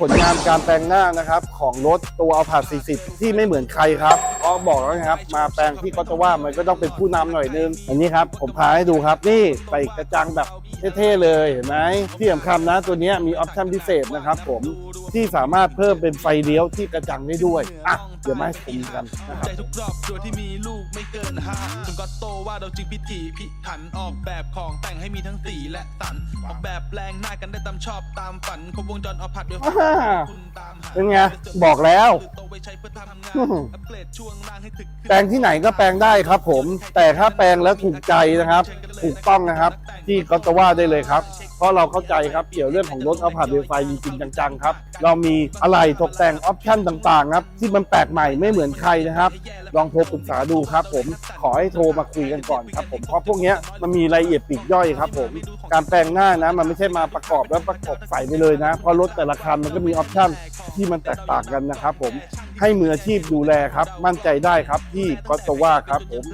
ผลงานการแปลงหน้านะครับของรถตัวเอาผาด40 ที่ไม่เหมือนใครครับเพราะบอกแล้วนะครับ มาแปลงที่ก็จะว่ามันก็ต้องเป็นผู้นำหน่อยนึง อันนี้ครับ ผมพาให้ดูครับนี่ใส่กระจังแบบเท่ๆเลยเห็นไหมที่สำคัญนะตัวนี้มีออปชั่นพิเศษนะครับผมที่สามารถเพิ่มเป็นไฟเลี้ยวที่กระจังได้ด้วยอะเดี๋ยวมาให้ชมกันนะครับ ใจทุกรอบโดยที่มีลูกไม่เกินห้าจนก็โตว่าเราจริงพิถีพิถันออกแบบของแต่งให้มีทั้งสีและสัน ออกแบบแปลงหน้ากันได้ตามชอบตามฝันครบวงจรเอาผัดเดียวอ่าคุณตามหาเป็นไงบอกแล้ว โตไว้ใช้เพื่อทำงานอื้อหืออัปเกรดช่วงล่างให้ถึกขึ้นแปลงที่ไหนก็แปลงได้ครับผม แต่ถ้าแปลงแล้วถูกใจนะครับ ถูกต้องนะครับ ที่ก็จะว่าได้เลยครับ เพราะเราเข้าใจครับเกี่ยวเรื่องของรถเอาผ่านเรลไฟจริงๆจังๆครับ เรามีอะไรตกแต่งออปชั่นต่างๆครับที่มันแปลกใหม่ไม่เหมือนใครนะครับ ลองโทรปรึกษาดูครับ ผมขอให้โทรมาคุยกันก่อนครับผมเพราะพวกนี้มันมีรายละเอียดปลีกย่อยครับ ผมการแปลงหน้านะมันไม่ใช่มาประกอบแล้วประกอบใส่ไปเลยนะเพราะรถแต่ละคันมันก็มีออปชั่นที่มันแตกต่างกันนะครับ ผมให้มืออาชีพดูแลครับ มั่นใจได้ครับที่ก็จะว่าครับผม